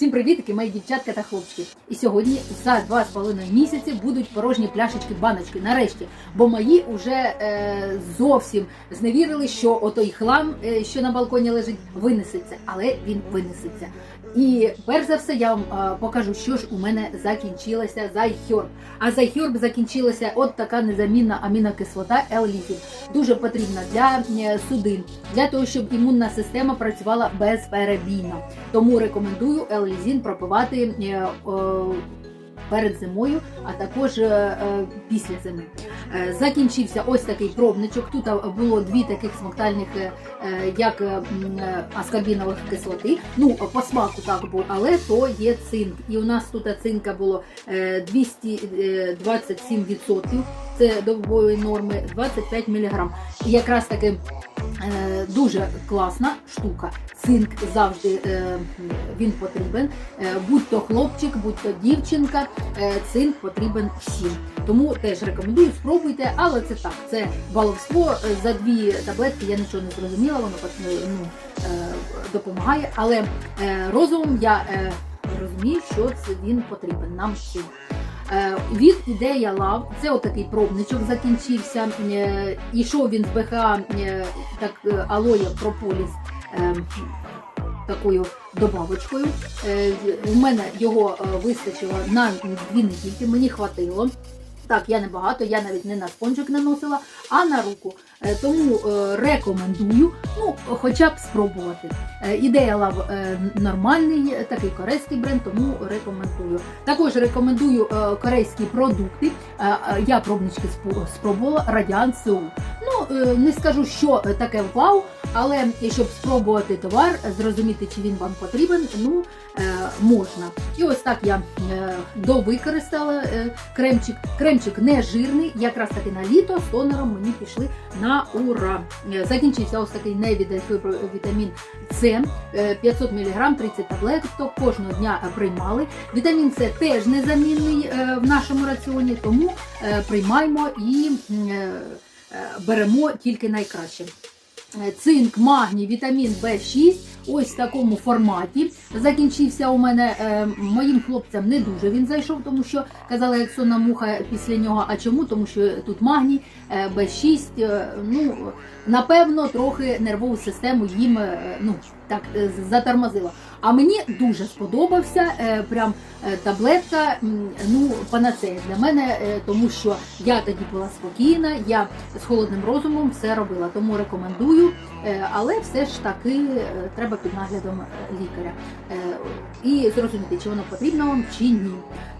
Всім привітки, мої дівчатка та хлопчики. І сьогодні за два з половиною місяці будуть порожні пляшечки, баночки. Нарешті, бо мої вже е, зовсім зневірили, що отой хлам, е, що на балконі лежить, винесеться, але він винесеться. І перш за все я вам а, покажу, що ж у мене закінчилося зайхьорб. А зайхьорб закінчилася от така незамінна амінокислота L-ліфін. Дуже потрібна для е, судин, для того, щоб імунна система працювала безперебійно. Тому рекомендую L-лізін пропивати е, о, перед зимою, а також е, е, після зими. Е, Закінчився ось такий пробничок. Тут було дві таких смоктальних, як аскорбінових кислоти. Ну, по смаку так був, але то є цинк. І у нас тут цинка було е, 227%. Це добової норми 25 мг. І якраз таки дуже класна штука. Цинк завжди е, він потрібен. Е, будь то хлопчик, будь то дівчинка, е, цинк потрібен всім. Тому теж рекомендую, спробуйте, але це так, це баловство. Е, За дві таблетки я нічого не зрозуміла, воно е, ну, е, допомагає. Але е, розумом я е, розумію, що це він потрібен нам всім. Е, Від ідея лав, це отакий пробничок закінчився. Е, Ішов він з БХ е, так, алоя прополіс такою добавочкою. У мене його вистачило на дві недільки, мені хватило. Так, я не багато, я навіть не на спонжик наносила, а на руку. Е, Тому е, рекомендую, ну, хоча б спробувати. Е, Ідея лав нормальний, такий корейський бренд, тому рекомендую. Також рекомендую корейські продукти. Я пробнички спробувала Радіант Сеул. Ну, не скажу, що таке вау, але щоб спробувати товар, зрозуміти, чи він вам потрібен, ну е, можна. І ось так я е, довикористала е, кремчик. Кремчик не жирний, якраз таки на літо з тонером мені пішли на ура. Закінчився ось такий невітамін С, е, 500 мг, 30 таблеток, кожного дня приймали. Вітамін С теж незамінний в нашому раціоні, тому приймаємо і беремо тільки найкраще. Е, Цинк, магній, вітамін В6 ось в такому форматі. Закінчився у мене е, моїм хлопцям не дуже він зайшов, тому що казала, як сонна муха після нього. А чому? Тому що тут магній, е, Б6. е, ну напевно, трохи нервову систему їм е, ну так е, затормозило. А мені дуже сподобався е, прям е, таблетка, ну панацея для мене, е, тому що я тоді була спокійна, я з холодним розумом все робила. Тому рекомендую, але все ж таки треба під наглядом лікаря. І зрозуміти, чи воно потрібно вам чи ні.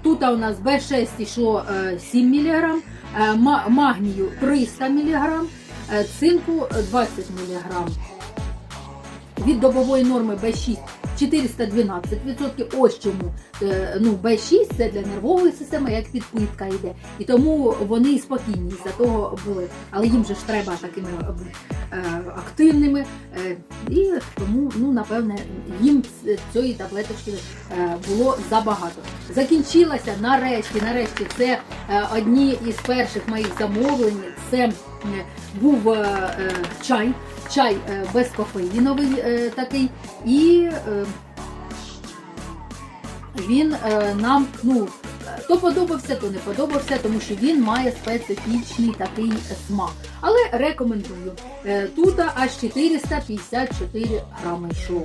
Тут у нас Б6 йшло е, 7 мг, магнію 300 мг, цинку 20 мг. Від добової норми Б6 412%. Ось чому ну, Б6 це для нервової системи, як підпитка йде. І тому вони спокійні за того були. Але їм же ж треба такими е, активними. Е, і тому, ну, напевне, їм цієї таблеточки е, було забагато. Закінчилася нарешті, нарешті, це е, одні із перших моїх замовлень. Це е, був е, е, чай, чай е, безкофеїновий е, такий. І е, він е, нам ну, то подобався, то не подобався, тому що він має специфічний такий смак. Але рекомендую. Е, тут аж 454 грами йшло.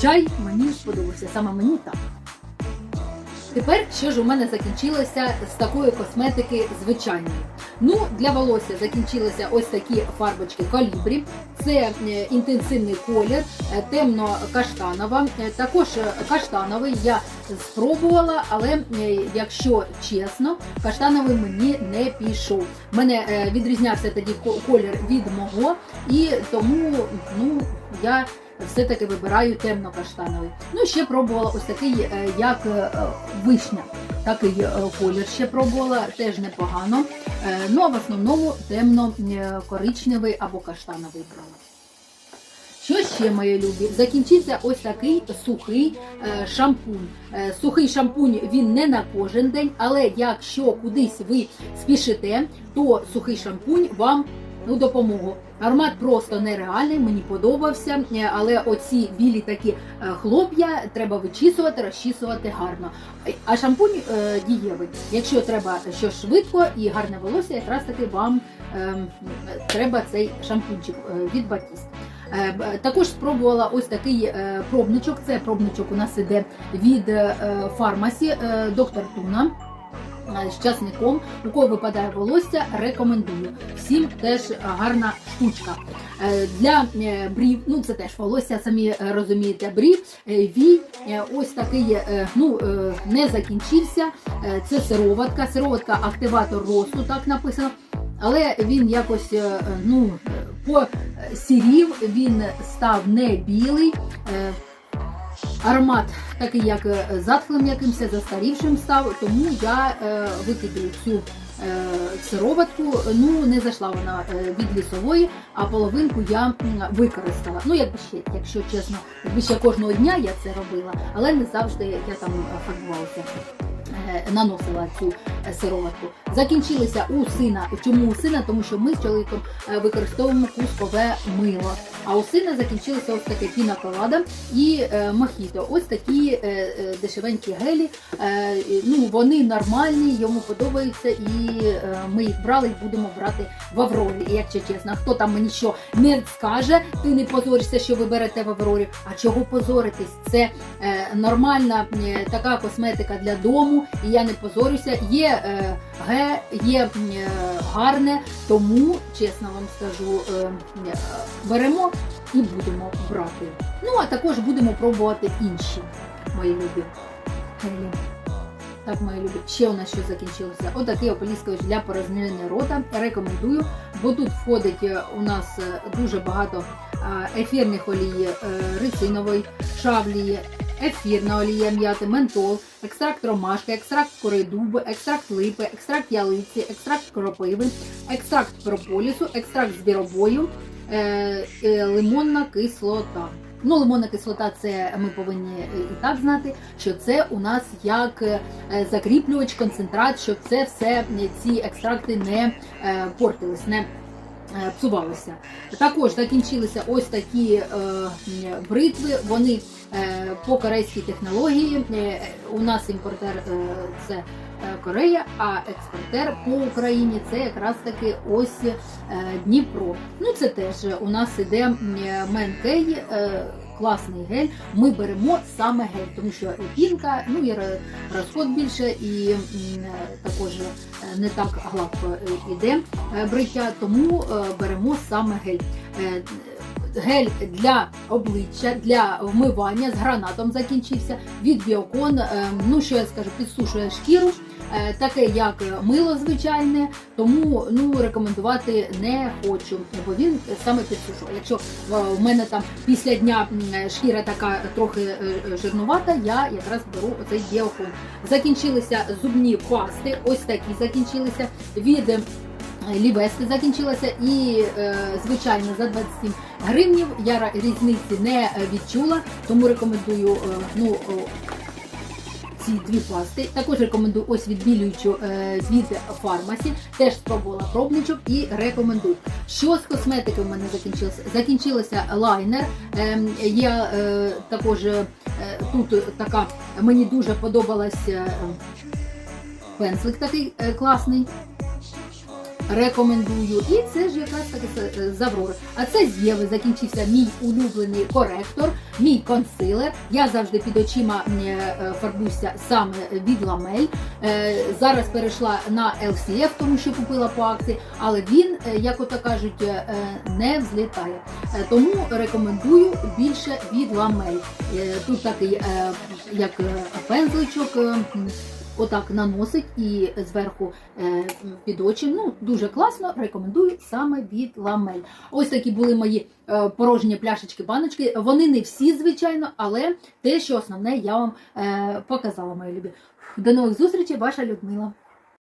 Чай мені сподобався, саме мені так. Тепер що ж у мене закінчилося з такої косметики звичайної. Ну, для волосся закінчилися ось такі фарбочки колібрі. Це е, інтенсивний колір, е, темно-каштанова. Е, Також каштановий я спробувала, але якщо чесно, каштановий мені не пішов. Мене відрізнявся тоді колір від мого, і тому ну, я все-таки вибираю темно-каштановий. Ну, ще пробувала ось такий, е, як е, вишня. Такий е, колір ще пробувала, теж непогано. Ну, а в основному темно-коричневий або каштановий брала. Що ще, мої любі? Закінчився ось такий сухий шампунь. Сухий шампунь він не на кожен день, але якщо кудись ви спішите, то сухий шампунь вам ну, допомогу. Аромат просто нереальний, мені подобався, е, але оці білі такі е, хлоп'я треба вичісувати, розчісувати гарно. А шампунь е, дієвий. Якщо треба щось швидко і гарне волосся, якраз таки вам ем, треба цей шампунчик е, від Батіст. Е, Також спробувала ось такий е, пробничок. Це пробничок у нас іде від е, фармасі е, доктор Туна. Е, З часником, у кого випадає волосся, рекомендую. Всім теж гарна штучка. Е, Для е, брів, ну це теж волосся, самі розумієте, брів, вій, ось такий ну, не закінчився. Це сироватка, сироватка активатор росту, так написано. Але він якось ну, посірів, він став не білий. Е, Аромат такий, як е, затхлим якимось, застарівшим став, тому я е, викидаю цю е, сироватку. Ну, не зайшла вона е, від лісової, а половинку я використала. Ну, якби ще, якщо чесно, якби ще кожного дня я це робила, але не завжди я там е, фарбувалася. е, Наносила цю е, сироватку. Закінчилися у сина. Чому у сина? Тому що ми з чоловіком е, використовуємо кускове мило. А у сина закінчилося ось таке піна колада і е, мохіто. Ось такі е, е, дешевенькі гелі. Е, ну, вони нормальні, йому подобаються, і е, ми їх брали і будемо брати в Аврорі. І якщо чесно, хто там мені що не скаже, ти не позоришся, що ви берете в Аврорі. А чого позоритись? Це е, нормальна е, така косметика для дому, і я не позорюся. Є е, ге, є е, гарне, тому чесно вам скажу, е, беремо і будемо брати. Ну а також будемо пробувати інші мої любі. Так, мої любі. Ще у нас що закінчилося. Отакий ополіскувач для порожнення рота. Рекомендую, бо тут входить у нас дуже багато ефірних олії, е, рицинової, шавлії, ефірна олія м'яти, ментол, екстракт ромашки, екстракт кори дуби, екстракт липи, екстракт ялиці, екстракт кропиви, екстракт прополісу, екстракт звіробою, е, е, лимонна кислота. Ну, лимонна кислота, це ми повинні е, і так знати, що це у нас як е, закріплювач, концентрат, щоб це все е, ці екстракти не портились, не псувалися. Також закінчилися ось такі е, бритви. Вони е, по корейській технології. Е, у нас імпортер е, це е, Корея, а експортер по Україні це якраз таки ось е, Дніпро. Ну це теж у нас іде Менкей. е, Класний гель, ми беремо саме гель, тому що пінка, ну і розход більше, і е, також е, не так гладко е, іде е, бриття, тому е, беремо саме гель. Е, Гель для обличчя, для вмивання з гранатом закінчився від Біокон. Е, Ну що я скажу, підсушує шкіру, е, таке як мило звичайне, тому ну рекомендувати не хочу, бо він саме підсушує. Якщо е, в мене там після дня шкіра така трохи е, е, жирнувата, я якраз беру оцей Біокон. Закінчилися зубні пасти, ось такі закінчилися від. е, Лівести закінчилася і е, звичайно за 27 гривнів я різниці не е, відчула, тому рекомендую е, ну, ці дві пасти. Також рекомендую ось відбілюючу е, від фармасі. Теж спробувала пробничок і рекомендую. Що з косметики в мене закінчилося? Закінчилося лайнер. Е, є е, також е, тут така, мені дуже подобалась пензлик такий класний. Рекомендую. І це ж якраз таки з- з. А це з Єви закінчився мій улюблений коректор, мій консилер. Я завжди під очима е, саме від ламель. Е, Зараз перейшла на LCF, тому що купила по акції, але він, е, як ото кажуть, е, не взлітає. Е, Тому рекомендую більше від ламель. Е, Тут такий е, як е, пензличок. Отак наносить і зверху е, під очі. Ну дуже класно. Рекомендую саме від ламель. Ось такі були мої е, порожні пляшечки, баночки. Вони не всі, звичайно, але те, що основне, я вам е, показала, мої любі. До нових зустрічей, ваша Людмила.